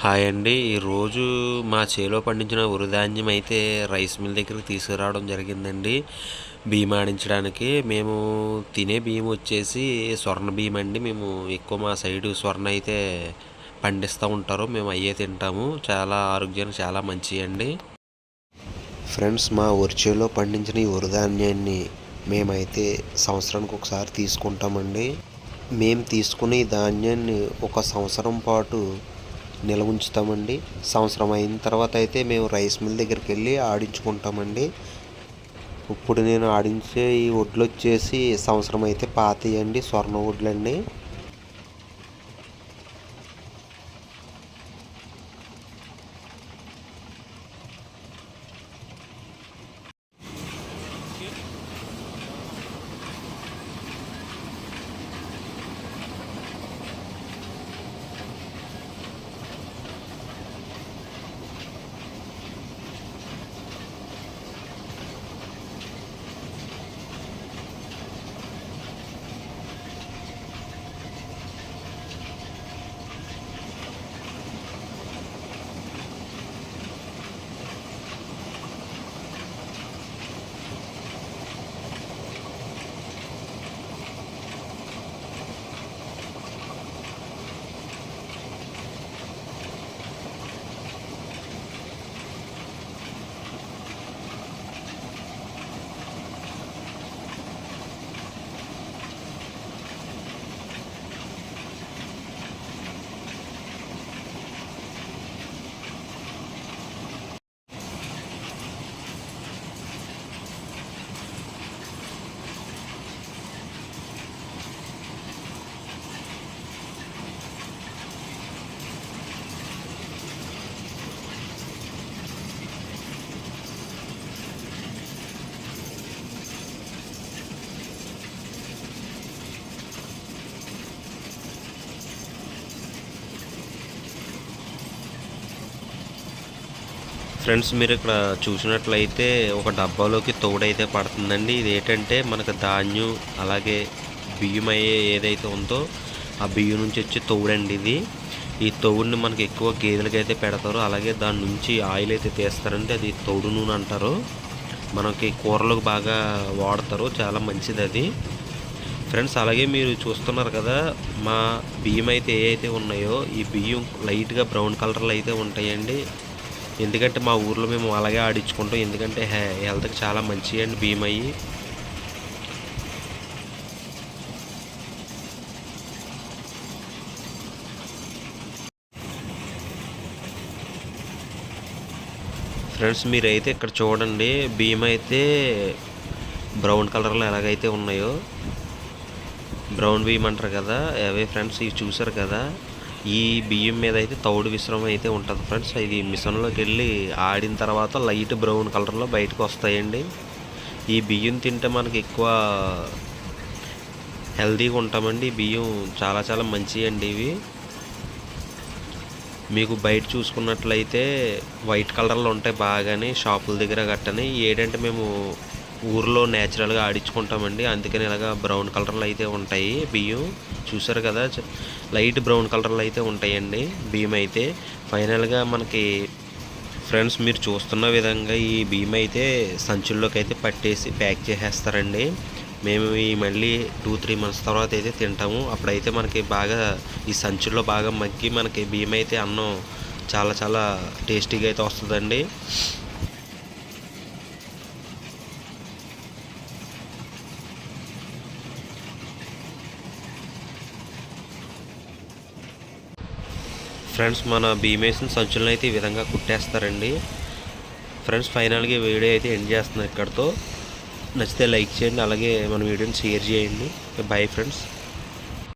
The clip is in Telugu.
హాయ్ అండి. ఈరోజు మా చేలో పండించిన ఉరిధాన్యం అయితే రైస్ మిల్ దగ్గరికి తీసుకురావడం జరిగిందండి. బియ్యం ఆడించడానికి మేము తినే బియ్యం వచ్చేసి స్వర్ణ బియ్యం అండి. మేము ఎక్కువ మా సైడు స్వర్ణ అయితే పండిస్తూ ఉంటారు. మేము అయ్యే తింటాము. చాలా ఆరోగ్యానికి చాలా మంచివి అండి. ఫ్రెండ్స్ మా చేలో పండించిన ఈ ఉరిధాన్యాన్ని మేమైతే సంవత్సరానికి ఒకసారి తీసుకుంటామండి. మేము తీసుకునే ధాన్యాన్ని ఒక సంవత్సరం పాటు నిల్వ ఉంచుతామండి సంవత్సరం అయిన తర్వాత అయితే మేము రైస్ మిల్ దగ్గరికి వెళ్ళి ఆడించుకుంటామండి. ఇప్పుడు నేను ఆడించే ఈ వడ్లు వచ్చేసి సంవత్సరం అయితే పాతయండి స్వర్ణ వడ్లండి ఫ్రెండ్స్ మీరు ఇక్కడ చూసినట్లయితే ఒక డబ్బాలోకి తోడైతే పడుతుందండి. ఇది ఏంటంటే మనకు ధాన్యం అలాగే బియ్యం అయ్యే ఏదైతే ఉందో ఆ బియ్యం నుంచి వచ్చే తోడండి ఇది. ఈ తోడుని మనకి ఎక్కువ గేదెలకి అయితే పెడతారు. అలాగే దాని నుంచి ఆయిల్ అయితే తీస్తారంటే అది తోడు నూనె అంటారు. మనకి కూరలకు బాగా వాడతారు. చాలా మంచిది అది. ఫ్రెండ్స్ అలాగే మీరు చూస్తున్నారు కదా మా బియ్యం అయితే ఏ అయితే ఉన్నాయో ఈ బియ్యం లైట్గా బ్రౌన్ కలర్లో అయితే ఉంటాయండి. ఎందుకంటే మా ఊర్లో మేము అలాగే ఆడించుకుంటాం. ఎందుకంటే హెల్త్కి చాలా మంచి అండి బియ్యం అయ్యి ఫ్రెండ్స్ మీరైతే ఇక్కడ చూడండి. బియ్యం అయితే బ్రౌన్ కలర్లో ఎలాగైతే ఉన్నాయో. బ్రౌన్ భీమ్ అంటారు కదా. అవే ఫ్రెండ్స్ ఇవి చూసారు కదా. ఈ బియ్యం మీద అయితే తౌడు మిశ్రమం అయితే ఉంటుంది ఫ్రెండ్స్. ఇది మిషన్లోకి వెళ్ళి ఆడిన తర్వాత లైట్ బ్రౌన్ కలర్లో బయటకు వస్తాయండి. ఈ బియ్యం తింటే మనకి ఎక్కువ హెల్తీగా ఉంటామండి. బియ్యం చాలా చాలా మంచివి అండి ఇవి. మీకు బయట చూసుకున్నట్లయితే వైట్ కలర్లో ఉంటాయి బాగానే షాపుల దగ్గర గట్టని. ఏంటంటే మేము ఊర్లో నేచురల్గా ఆడించుకుంటామండి. అందుకని ఇలాగా బ్రౌన్ కలర్లో అయితే ఉంటాయి. బియ్యం చూసారు కదా లైట్ బ్రౌన్ కలర్లో అయితే ఉంటాయండి బియ్యం అయితే. ఫైనల్గా మనకి ఫ్రెండ్స్ మీరు చూస్తున్న విధంగా ఈ బియ్యం అయితే సంచుల్లోకి అయితే పట్టేసి ప్యాక్ చేసేస్తారండి. మేము ఈ మళ్ళీ టూ త్రీ మంత్స్ తర్వాత అయితే తింటాము. అప్పుడైతే మనకి బాగా ఈ సంచుల్లో బాగా మగ్గి మనకి బియ్యం అయితే అన్నం చాలా చాలా టేస్టీగా అయితే వస్తుందండి. ఫ్రెండ్స్ మన భీమేసిన సంచులను అయితే ఈ విధంగా కుట్టేస్తారండి. ఫ్రెండ్స్ ఫైనల్గా వీడియో అయితే ఎండ్ చేస్తున్నాను ఇక్కడితో. నచ్చితే లైక్ చేయండి అలాగే మన వీడియోని షేర్ చేయండి. Bye friends.